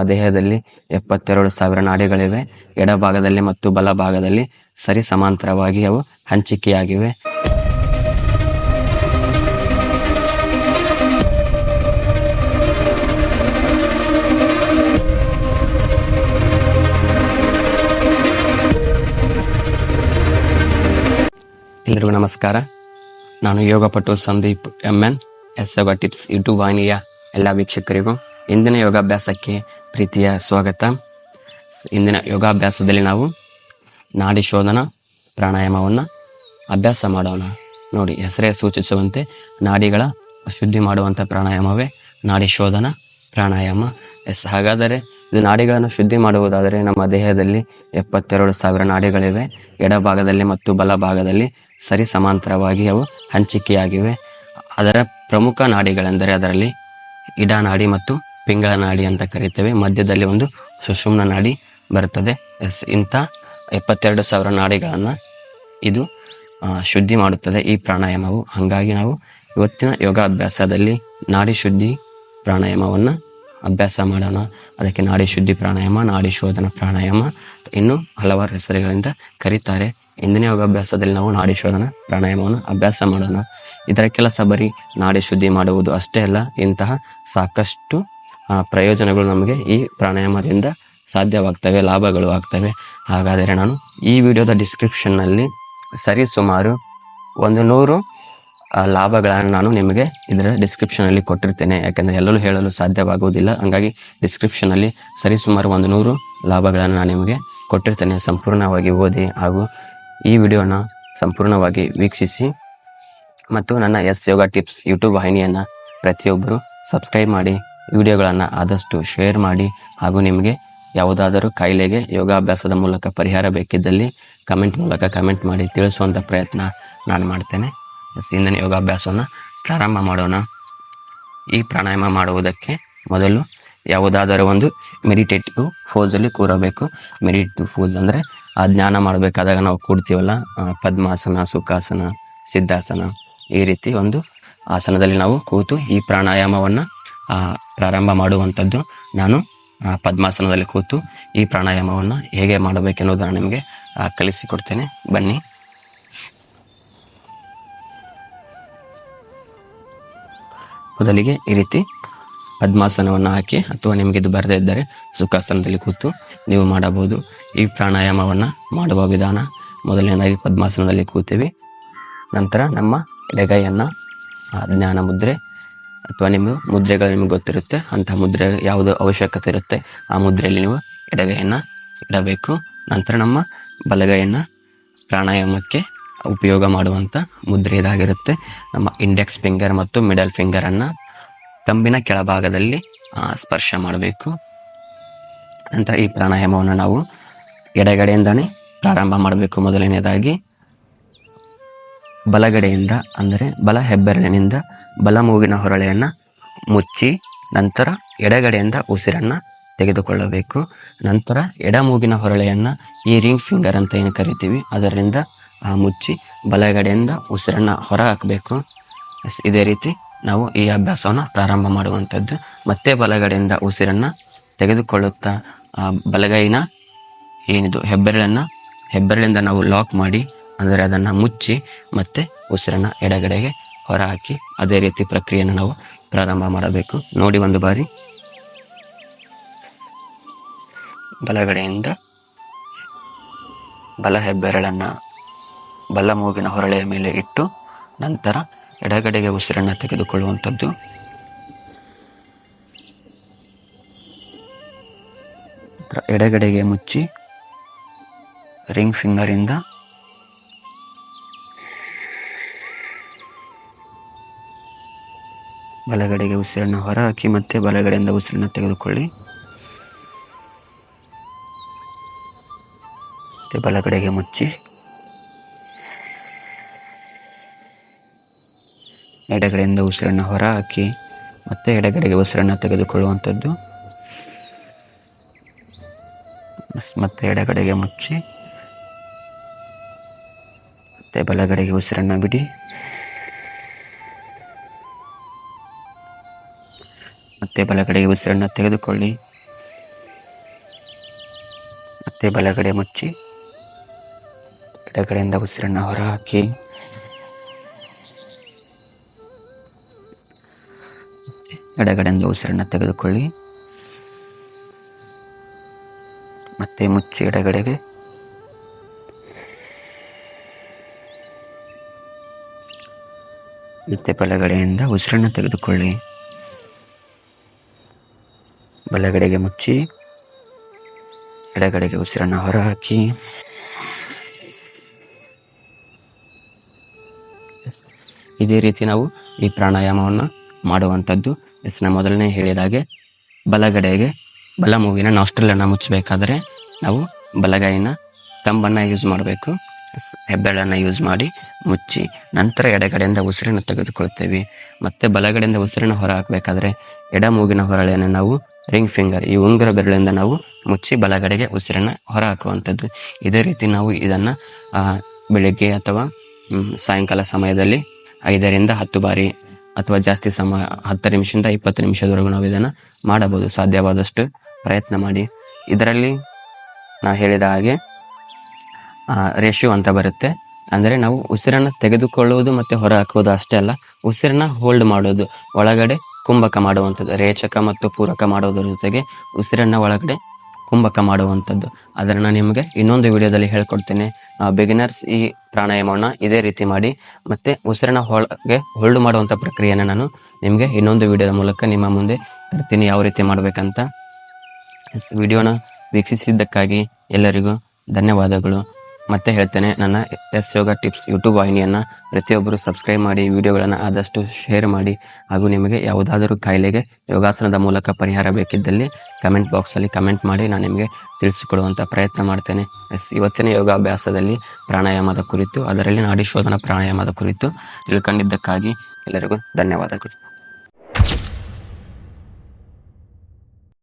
ದೇಹದಲ್ಲಿ ಎಪ್ಪತ್ತೆರಡು ಸಾವಿರ ನಾಡಿಗಳಿವೆ. ಎಡಭಾಗದಲ್ಲಿ ಮತ್ತು ಬಲಭಾಗದಲ್ಲಿ ಸರಿ ಸಮಾಂತರವಾಗಿ ಅವು ಹಂಚಿಕೆಯಾಗಿವೆ. ಎಲ್ಲರಿಗೂ ನಮಸ್ಕಾರ. ನಾನು ಯೋಗಪಟು Sandeep M N S yoga tips YouTube ವಾಹಿನಿಯ ಎಲ್ಲ ವೀಕ್ಷಕರಿಗೂ ಇಂದಿನ ಯೋಗಾಭ್ಯಾಸಕ್ಕೆ ಪ್ರೀತಿಯ ಸ್ವಾಗತ. ಇಂದಿನ ಯೋಗಾಭ್ಯಾಸದಲ್ಲಿ ನಾವು ನಾಡಿ ಶೋಧನ ಪ್ರಾಣಾಯಾಮವನ್ನು ಅಭ್ಯಾಸ ಮಾಡೋಣ. ನೋಡಿ, ಹೆಸರೇ ಸೂಚಿಸುವಂತೆ ನಾಡಿಗಳ ಶುದ್ಧಿ ಮಾಡುವಂಥ ಪ್ರಾಣಾಯಾಮವೇ ನಾಡಿ ಶೋಧನ ಪ್ರಾಣಾಯಾಮ. ಎಸ್, ಹಾಗಾದರೆ ಇದು ನಾಡಿಗಳನ್ನು ಶುದ್ಧಿ ಮಾಡುವುದಾದರೆ ನಮ್ಮ ದೇಹದಲ್ಲಿ ಎಪ್ಪತ್ತೆರಡು ಸಾವಿರ ನಾಡಿಗಳಿವೆ. ಎಡಭಾಗದಲ್ಲಿ ಮತ್ತು ಬಲಭಾಗದಲ್ಲಿ ಸರಿ ಸಮಾಂತರವಾಗಿ ಅವು ಹಂಚಿಕೆಯಾಗಿವೆ. ಅದರ ಪ್ರಮುಖ ನಾಡಿಗಳೆಂದರೆ ಅದರಲ್ಲಿ ಇಡ ನಾಡಿ ಮತ್ತು ಪಿಂಗಳ ನಾಡಿ ಅಂತ ಕರಿತೇವೆ. ಮಧ್ಯದಲ್ಲಿ ಒಂದು ಸುಷುಮ್ನ ನಾಡಿ ಬರುತ್ತದೆ. ಎಸ್, ಇಂಥ ಎಪ್ಪತ್ತೆರಡು ಸಾವಿರ ನಾಡಿಗಳನ್ನು ಇದು ಶುದ್ಧಿ ಮಾಡುತ್ತದೆ ಈ ಪ್ರಾಣಾಯಾಮವು. ಹಾಗಾಗಿ ನಾವು ಇವತ್ತಿನ ಯೋಗಾಭ್ಯಾಸದಲ್ಲಿ ನಾಡಿ ಶುದ್ಧಿ ಪ್ರಾಣಾಯಾಮವನ್ನು ಅಭ್ಯಾಸ ಮಾಡೋಣ. ಅದಕ್ಕೆ ನಾಡಿ ಶುದ್ಧಿ ಪ್ರಾಣಾಯಾಮ, ನಾಡಿ ಶೋಧನ ಪ್ರಾಣಾಯಾಮ ಇನ್ನೂ ಹಲವಾರು ಹೆಸರುಗಳಿಂದ ಕರೀತಾರೆ. ಇಂದಿನ ಯೋಗಾಭ್ಯಾಸದಲ್ಲಿ ನಾವು ನಾಡಿ ಶೋಧನ ಪ್ರಾಣಾಯಾಮವನ್ನು ಅಭ್ಯಾಸ ಮಾಡೋಣ. ಇದರ ಕೆಲಸ ಬರೀ ನಾಡಿ ಶುದ್ಧಿ ಮಾಡುವುದು ಅಷ್ಟೇ ಅಲ್ಲ, ಇಂತಹ ಸಾಕಷ್ಟು ಪ್ರಯೋಜನಗಳು ನಮಗೆ ಈ ಪ್ರಾಣಾಯಾಮದಿಂದ ಸಾಧ್ಯವಾಗ್ತವೆ, ಲಾಭಗಳು ಆಗ್ತವೆ. ಹಾಗಾದರೆ ನಾನು ಈ ವಿಡಿಯೋದ ಡಿಸ್ಕ್ರಿಪ್ಷನ್ನಲ್ಲಿ ಸರಿಸುಮಾರು ಒಂದು ನೂರು ಲಾಭಗಳನ್ನು ನಾನು ನಿಮಗೆ ಇದರ ಡಿಸ್ಕ್ರಿಪ್ಷನಲ್ಲಿ ಕೊಟ್ಟಿರ್ತೇನೆ. ಯಾಕೆಂದರೆ ಎಲ್ಲರೂ ಹೇಳಲು ಸಾಧ್ಯವಾಗುವುದಿಲ್ಲ. ಹಂಗಾಗಿ ಡಿಸ್ಕ್ರಿಪ್ಷನಲ್ಲಿ ಸರಿಸುಮಾರು ಒಂದು ನೂರು ಲಾಭಗಳನ್ನು ನಾನು ನಿಮಗೆ ಕೊಟ್ಟಿರ್ತೇನೆ. ಸಂಪೂರ್ಣವಾಗಿ ಓದಿ ಹಾಗೂ ಈ ವಿಡಿಯೋನ ಸಂಪೂರ್ಣವಾಗಿ ವೀಕ್ಷಿಸಿ. ಮತ್ತು ನನ್ನ ಎಸ್ ಯೋಗ ಟಿಪ್ಸ್ ಯೂಟ್ಯೂಬ್ ವಾಹಿನಿಯನ್ನು ಪ್ರತಿಯೊಬ್ಬರು ಸಬ್ಸ್ಕ್ರೈಬ್ ಮಾಡಿ. ವಿಡಿಯೋಗಳನ್ನು ಆದಷ್ಟು ಶೇರ್ ಮಾಡಿ ಹಾಗೂ ನಿಮಗೆ ಯಾವುದಾದರೂ ಕಾಯಿಲೆಗೆ ಯೋಗಾಭ್ಯಾಸದ ಮೂಲಕ ಪರಿಹಾರ ಬೇಕಿದ್ದಲ್ಲಿ ಕಮೆಂಟ್ ಮೂಲಕ ಕಮೆಂಟ್ ಮಾಡಿ ತಿಳಿಸುವಂಥ ಪ್ರಯತ್ನ ನಾನು ಮಾಡ್ತೇನೆ. ಇಂದಿನ ಯೋಗಾಭ್ಯಾಸವನ್ನು ಪ್ರಾರಂಭ ಮಾಡೋಣ. ಈ ಪ್ರಾಣಾಯಾಮ ಮಾಡುವುದಕ್ಕೆ ಮೊದಲು ಯಾವುದಾದರೂ ಒಂದು ಮೆಡಿಟೇಟಿವ್ ಫೋಸಲ್ಲಿ ಕೂರಬೇಕು. ಮೆಡಿಟೇಟಿವ್ ಫೋಸ್ ಅಂದರೆ ಆ ಧ್ಯಾನ ಮಾಡಬೇಕಾದಾಗ ನಾವು ಕೂಡ್ತೀವಲ್ಲ ಪದ್ಮಾಸನ, ಸುಖಾಸನ, ಸಿದ್ಧಾಸನ ಈ ರೀತಿ ಒಂದು ಆಸನದಲ್ಲಿ ನಾವು ಕೂತು ಈ ಪ್ರಾಣಾಯಾಮವನ್ನು ಪ್ರಾರಂಭ ಮಾಡುವಂಥದ್ದು ನಾನು ಪದ್ಮಾಸನದಲ್ಲಿ ಕೂತು ಈ ಪ್ರಾಣಾಯಾಮವನ್ನು ಹೇಗೆ ಮಾಡಬೇಕೆನ್ನುವುದನ್ನು ನಿಮಗೆ ಕಲಿಸಿಕೊಡ್ತೇನೆ. ಬನ್ನಿ. ಮೊದಲಿಗೆ ಈ ರೀತಿ ಪದ್ಮಾಸನವನ್ನು ಹಾಕಿ, ಅಥವಾ ನಿಮಗೆ ಇದು ಬರದೇ ಇದ್ದರೆ ಸುಖಾಸನದಲ್ಲಿ ಕೂತು ನೀವು ಮಾಡಬಹುದು. ಈ ಪ್ರಾಣಾಯಾಮವನ್ನು ಮಾಡುವ ವಿಧಾನ, ಮೊದಲನೇದಾಗಿ ಪದ್ಮಾಸನದಲ್ಲಿ ಕೂತೀವಿ. ನಂತರ ನಮ್ಮ ಎಡಗೈಯನ್ನು ಜ್ಞಾನ ಮುದ್ರೆ ಅಥವಾ ನಿಮ್ಮ ಮುದ್ರೆಗಳು ನಿಮಗೆ ಗೊತ್ತಿರುತ್ತೆ ಅಂತಹ ಮುದ್ರೆ ಯಾವುದು ಅವಶ್ಯಕತೆ ಇರುತ್ತೆ, ಆ ಮುದ್ರೆಯಲ್ಲಿ ನೀವು ಎಡಗೈಯನ್ನು ಇಡಬೇಕು. ನಂತರ ನಮ್ಮ ಬಲಗೈಯನ್ನು ಪ್ರಾಣಾಯಾಮಕ್ಕೆ ಉಪಯೋಗ ಮಾಡುವಂಥ ಮುದ್ರೆ ಇದಾಗಿರುತ್ತೆ. ನಮ್ಮ ಇಂಡೆಕ್ಸ್ ಫಿಂಗರ್ ಮತ್ತು ಮಿಡಲ್ ಫಿಂಗರನ್ನು ತಂಬಿನ ಕೆಳಭಾಗದಲ್ಲಿ ಸ್ಪರ್ಶ ಮಾಡಬೇಕು. ನಂತರ ಈ ಪ್ರಾಣಾಯಾಮವನ್ನು ನಾವು ಎಡಗಡೆಯಿಂದನೇ ಪ್ರಾರಂಭ ಮಾಡಬೇಕು ಮೊದಲನೇದಾಗಿ. ಬಲಗಡೆಯಿಂದ, ಅಂದರೆ ಬಲ ಹೆಬ್ಬೆರಳಿನಿಂದ ಬಲ ಮೂಗಿನ ಹೊರಳೆಯನ್ನು ಮುಚ್ಚಿ, ನಂತರ ಎಡಗಡೆಯಿಂದ ಉಸಿರನ್ನು ತೆಗೆದುಕೊಳ್ಳಬೇಕು. ನಂತರ ಎಡ ಮೂಗಿನ ಹೊರಳೆಯನ್ನು ಈ ರಿಂಗ್ ಫಿಂಗರ್ ಅಂತ ಏನು ಕರಿತೀವಿ, ಅದರಿಂದ, ಆ, ಮುಚ್ಚಿ ಬಲಗಡೆಯಿಂದ ಉಸಿರನ್ನು ಹೊರ ಹಾಕಬೇಕು ಇದೇ ರೀತಿ ನಾವು ಈ ಅಭ್ಯಾಸವನ್ನು ಪ್ರಾರಂಭ ಮಾಡುವಂಥದ್ದು. ಮತ್ತೆ ಬಲಗಡೆಯಿಂದ ಉಸಿರನ್ನು ತೆಗೆದುಕೊಳ್ಳುತ್ತಾ ಬಲಗೈನ ಏನಿದು, ಹೆಬ್ಬೆರಳನ್ನು, ಹೆಬ್ಬೆರಳಿಂದ ನಾವು ಲಾಕ್ ಮಾಡಿ ಅಂದರೆ ಅದನ್ನು ಮುಚ್ಚಿ ಮತ್ತೆ ಉಸಿರನ್ನು ಎಡಗಡೆಗೆ ಹೊರಹಾಕಿ ಅದೇ ರೀತಿ ಪ್ರಕ್ರಿಯೆಯನ್ನು ನಾವು ಪ್ರಾರಂಭ ಮಾಡಬೇಕು. ನೋಡಿ ಒಂದು ಬಾರಿ. ಬಲಗಡೆಯಿಂದ ಬಲ ಹೆಬ್ಬೆರಳನ್ನು ಬಲ ಮೂಗಿನ ಹೊರಳೆಯ ಮೇಲೆ ಇಟ್ಟು ನಂತರ ಎಡಗಡೆಗೆ ಉಸಿರನ್ನು ತೆಗೆದುಕೊಳ್ಳುವಂಥದ್ದು. ಎಡಗಡೆಗೆ ಮುಚ್ಚಿ ರಿಂಗ್ ಫಿಂಗರಿಂದ ಬಲಗಡೆಗೆ ಉಸಿರನ್ನು ಹೊರಹಾಕಿ ಮತ್ತೆ ಬಲಗಡೆಯಿಂದ ಉಸಿರನ್ನು ತೆಗೆದುಕೊಳ್ಳಿ. ಮತ್ತೆ ಬಲಗಡೆಗೆ ಮುಚ್ಚಿ. ಎಡಗಡೆಯಿಂದ ಉಸಿರನ್ನು ಹೊರಹಾಕಿ ಮತ್ತೆ ಎಡಗಡೆಗೆ ಉಸಿರನ್ನು ತೆಗೆದುಕೊಳ್ಳುವಂಥದ್ದು. ಮತ್ತೆ ಎಡಗಡೆಗೆ ಮುಚ್ಚಿ ಮತ್ತೆ ಬಲಗಡೆಗೆ ಉಸಿರನ್ನು ಬಿಡಿ. ಮತ್ತೆ ಬಲಗಡೆಗೆ ಉಸಿರನ್ನು ತೆಗೆದುಕೊಳ್ಳಿ. ಮತ್ತೆ ಬಲಗಡೆ ಮುಚ್ಚಿ, ಎಡಗಡೆಯಿಂದ ಉಸಿರನ್ನು ಹೊರಹಾಕಿ. ಎಡಗಡೆಯಿಂದ ಉಸಿರನ್ನು ತೆಗೆದುಕೊಳ್ಳಿ. ಮತ್ತೆ ಮುಚ್ಚಿ, ಎಡಗಡೆಗೆ. ಮತ್ತೆ ಬಲಗಡೆಯಿಂದ ಉಸಿರನ್ನು ತೆಗೆದುಕೊಳ್ಳಿ. ಬಲಗಡೆಗೆ ಮುಚ್ಚಿ, ಎಡಗಡೆಗೆ ಉಸಿರನ್ನು ಹೊರಹಾಕಿ. ಇದೇ ರೀತಿ ನಾವು ಈ ಪ್ರಾಣಾಯಾಮವನ್ನು ಮಾಡುವಂಥದ್ದು. ಎಸ್ ನಾ ಮೊದಲನೇ ಹೇಳಿದಾಗೆ ಬಲಗಡೆಗೆ ಬಲ ಮೂಗಿನ ನಾಸ್ಟ್ರಲನ್ನು ಮುಚ್ಚಬೇಕಾದ್ರೆ ನಾವು ಬಲಗೈನ ತಂಬನ್ನು ಯೂಸ್ ಮಾಡಬೇಕು. ಹೆಬ್ಬೆಳನ್ನು ಯೂಸ್ ಮಾಡಿ ಮುಚ್ಚಿ, ನಂತರ ಎಡಗಡೆಯಿಂದ ಉಸಿರನ್ನು ತೆಗೆದುಕೊಳ್ತೇವೆ. ಮತ್ತೆ ಬಲಗಡೆಯಿಂದ ಉಸಿರನ್ನು ಹೊರ ಹಾಕಬೇಕಾದ್ರೆ ಎಡ ಮೂಗಿನ ಹೊರಳೆಯನ್ನು ನಾವು ರಿಂಗ್ ಫಿಂಗರ್, ಈ ಉಂಗುರ ಬೆರಳಿಂದ ನಾವು ಮುಚ್ಚಿ ಬಲಗಡೆಗೆ ಉಸಿರನ್ನು ಹೊರ ಹಾಕುವಂಥದ್ದು ಇದೇ ರೀತಿ ನಾವು ಇದನ್ನು ಬೆಳಿಗ್ಗೆ ಅಥವಾ ಸಾಯಂಕಾಲ ಸಮಯದಲ್ಲಿ ಐದರಿಂದ ಹತ್ತು ಬಾರಿ ಅಥವಾ ಜಾಸ್ತಿ ಸಮಯ ಹತ್ತು ನಿಮಿಷದಿಂದ ಇಪ್ಪತ್ತು ನಿಮಿಷದವರೆಗೂ ನಾವು ಇದನ್ನು ಮಾಡಬಹುದು. ಸಾಧ್ಯವಾದಷ್ಟು ಪ್ರಯತ್ನ ಮಾಡಿ. ಇದರಲ್ಲಿ ನಾ ಹೇಳಿದ ಹಾಗೆ ರೇಷಿಯೋ ಅಂತ ಬರುತ್ತೆ. ಅಂದರೆ ನಾವು ಉಸಿರನ್ನು ತೆಗೆದುಕೊಳ್ಳುವುದು ಮತ್ತು ಹೊರ ಹಾಕುವುದು ಅಷ್ಟೇ ಅಲ್ಲ, ಉಸಿರನ್ನ ಹೋಲ್ಡ್ ಮಾಡೋದು ಒಳಗಡೆ ಕುಂಭಕ ಮಾಡುವಂಥದ್ದು, ರೇಚಕ ಮತ್ತು ಪೂರಕ ಮಾಡುವುದರ ಜೊತೆಗೆ ಉಸಿರನ್ನ ಒಳಗಡೆ ಕುಂಭಕ ಮಾಡುವಂಥದ್ದು. ಅದನ್ನು ನಾನು ನಿಮಗೆ ಇನ್ನೊಂದು ವಿಡಿಯೋದಲ್ಲಿ ಹೇಳ್ಕೊಡ್ತೇನೆ. ಬಿಗಿನರ್ಸ್ ಈ ಪ್ರಾಣಾಯಾಮವನ್ನು ಇದೇ ರೀತಿ ಮಾಡಿ, ಮತ್ತೆ ಉಸಿರನ್ನ ಒಳಗೆ ಹೋಲ್ಡ್ ಮಾಡುವಂಥ ಪ್ರಕ್ರಿಯೆಯನ್ನು ನಾನು ನಿಮಗೆ ಇನ್ನೊಂದು ವಿಡಿಯೋದ ಮೂಲಕ ನಿಮ್ಮ ಮುಂದೆ ತರ್ತೀನಿ. ಯಾವ ರೀತಿ ಮಾಡಬೇಕಂತ. ವಿಡಿಯೋನ ವೀಕ್ಷಿಸಿದ್ದಕ್ಕಾಗಿ ಎಲ್ಲರಿಗೂ ಧನ್ಯವಾದಗಳು. ಮತ್ತೆ ಹೇಳ್ತೇನೆ, ನನ್ನ ಎಸ್ ಯೋಗ ಟಿಪ್ಸ್ ಯೂಟ್ಯೂಬ್ ವಾಹಿನಿಯನ್ನು ಪ್ರತಿಯೊಬ್ಬರು ಸಬ್ಸ್ಕ್ರೈಬ್ ಮಾಡಿ ವಿಡಿಯೋಗಳನ್ನು ಆದಷ್ಟು ಶೇರ್ ಮಾಡಿ, ಹಾಗೂ ನಿಮಗೆ ಯಾವುದಾದರೂ ಕಾಯಿಲೆಗೆ ಯೋಗಾಸನದ ಮೂಲಕ ಪರಿಹಾರ ಬೇಕಿದ್ದಲ್ಲಿ ಕಮೆಂಟ್ ಬಾಕ್ಸಲ್ಲಿ ಕಮೆಂಟ್ ಮಾಡಿ, ನಾನು ನಿಮಗೆ ತಿಳಿಸಿಕೊಡುವಂಥ ಪ್ರಯತ್ನ ಮಾಡ್ತೇನೆ. ಎಸ್, ಇವತ್ತಿನ ಯೋಗಾಭ್ಯಾಸದಲ್ಲಿ ಪ್ರಾಣಾಯಾಮದ ಕುರಿತು, ಅದರಲ್ಲಿ ನಾಡಿ ಶೋಧನ ಪ್ರಾಣಾಯಾಮದ ಕುರಿತು ತಿಳ್ಕೊಂಡಿದ್ದಕ್ಕಾಗಿ ಎಲ್ಲರಿಗೂ ಧನ್ಯವಾದಗಳು.